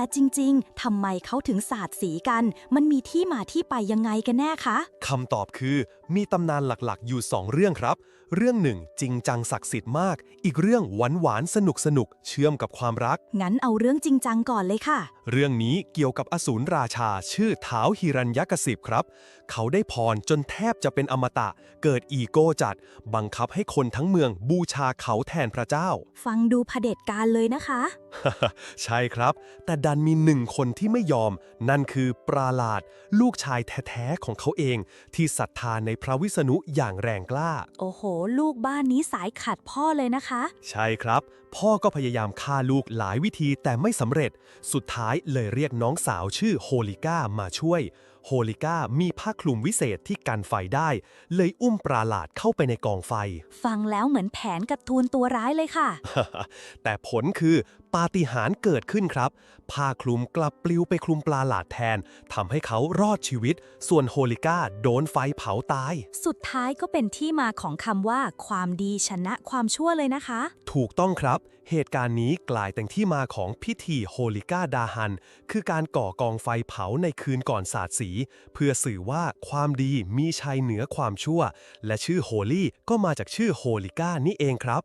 แต่จริงๆ ทำไมเขาถึงสาดสีกัน มันมีที่มาที่ไปยังไงกันแน่คะ คำตอบคือ มีตำนานหลักๆ อยู่ 2 เรื่องครับ เรื่องหนึ่งจริงจังศักดิ์สิทธิ์มาก อีกเรื่องหวานหวานๆสนุกสนุกๆเชื่อมกับความรัก งั้นเอาเรื่องจริงจังก่อนเลยค่ะ เรื่องนี้เกี่ยวกับอสูรราชาชื่อท้าวฮิรัญยกสิบครับ เขาได้พรจนแทบจะเป็นอมตะ เกิดอีโก้จัด บังคับให้คนทั้งเมืองบูชาเขาแทนพระเจ้า ฟังดูเผด็จการเลยนะคะ ใช่ครับ แต่ดันมีหนึ่งคนที่ไม่ยอม นั่นคือปราลาด ลูกชายแท้ๆของเขาเอง ที่ศรัทธาในพระวิษณุอย่างแรงกล้า โอ้โห ลูกบ้านนี้สายขัดพ่อเลยนะคะ ใช่ครับพ่อก็พยายามฆ่าลูกหลายวิธีแต่ไม่สำเร็จ สุดท้ายเลยเรียกน้องสาวชื่อโฮลิก้ามาช่วยโฮลิก้ามีผ้าคลุมวิเศษที่กันไฟได้ เลยอุ้มปราหลาดเข้าไปในกองไฟ ฟังแล้วเหมือนแผนการ์ตูนตัวร้ายเลยค่ะ แต่ผลคือปาฏิหาริย์เกิดขึ้นครับ ผ้าคลุมกลับปลิวไปคลุมปลาหลาดแทน ทำให้เขารอดชีวิต ส่วนโฮลิก้าโดนไฟเผาตาย สุดท้ายก็เป็นที่มาของคำว่า ความดีชนะความชั่วเลยนะคะ ถูกต้องครับ เหตุการณ์นี้กลายเป็นที่มาของพิธีโฮลิก้าดาฮัน คือการก่อกองไฟเผาในคืนก่อนสาดสีเพื่อสื่อว่าความดีมีชัยเหนือความชั่ว และชื่อโฮลี่ก็มาจากชื่อโฮลิก้านี่เองครับ